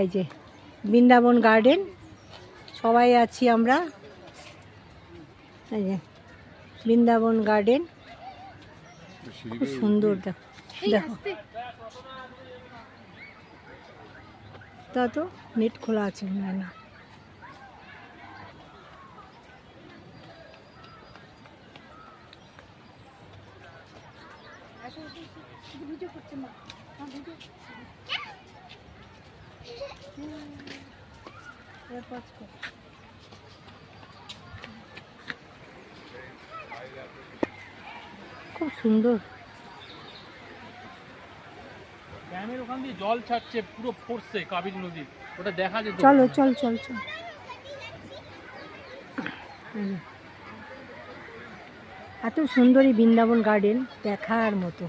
এই যে বৃন্দাবন গার্ডেন। সবাই আছি আমরা। এই যে বৃন্দাবন গার্ডেন। খুব সুন্দর দেখো দেখো। তা তো নেট খোলা আছে মনে হয় না। খুব সুন্দর। ড্যামের ওখান দিয়ে জল ছাড়ছে পুরো ফোর্সে কাবেরী নদীর ওটা দেখা যেত। চলো চল চল চল। এত সুন্দর বৃন্দাবন গার্ডেন দেখার মতো।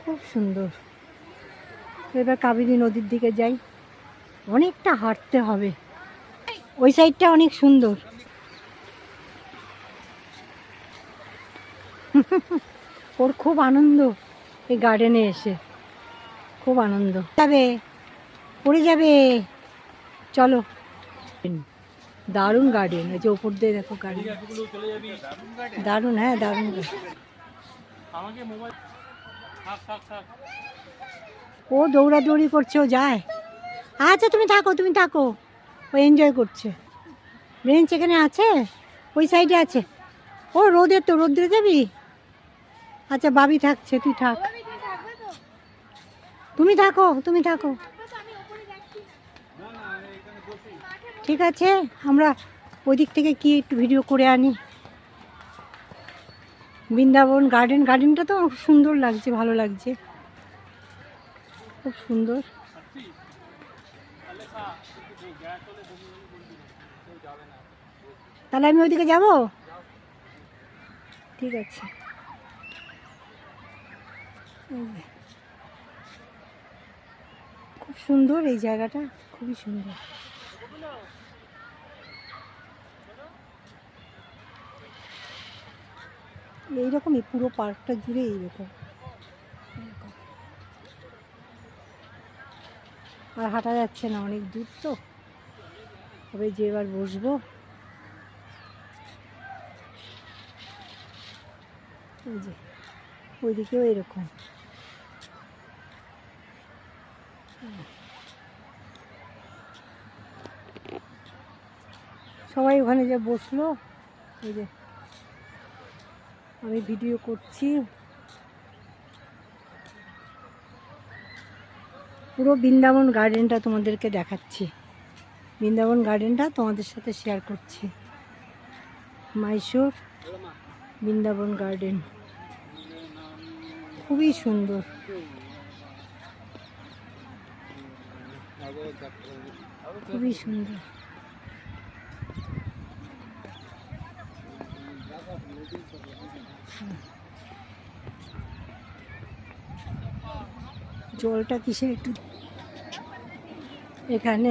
খুব সুন্দর। এবার কাবেরী নদীর দিকে যাই। অনেকটা হাঁটতে হবে। ওই সাইডটা অনেক সুন্দর। ওর খুব আনন্দ এই গার্ডেনে এসে। খুব আনন্দ। যাবে। পড়ে যাবে। চলো। দারুণ গার্ডেন। এই যে ওপর দিয়ে দেখো গার্ডেন। দারুণ হ্যাঁ দারুণ। ও দৌড়াদৌড়ি করছে, ও যায়। আচ্ছা তুমি থাকো তুমি থাকো। ও এনজয় করছে। বেঞ্চ এখানে আছে? ওই সাইডে আছে। ও রোদের তো, রোদ্রে যাবি? আচ্ছা বাবি থাকছে, তুই থাক। তুমি থাকো তুমি থাকো। ঠিক আছে, আমরা ওই দিক থেকে কি একটু ভিডিও করে আনি। বৃন্দাবন গার্ডেন গার্ডেনটা তো সুন্দর লাগছে, ভালো লাগছে। খুব সুন্দর। তাহলে আমি ওইদিকে যাব? ঠিক আছে। খুব সুন্দর এই জায়গাটা, খুবই সুন্দর। এইরকমই, পুরো পার্কটা জুড়ে এইরকম। আর হাঁটা যাচ্ছে না, অনেক দূর তো। তবে যে এবার বসবো। ওই যে, ওইদিকেও এরকম। সবাই ওখানে যে বসল ওই যে আমি ভিডিও করছি। পুরো বৃন্দাবন গার্ডেনটা তোমাদেরকে দেখাচ্ছি। বৃন্দাবন গার্ডেনটা তোমাদের সাথে শেয়ার করছি। মাইশোর বৃন্দাবন গার্ডেন। খুবই সুন্দর। খুবই সুন্দর। জলটা কিসে একটু? এখানে।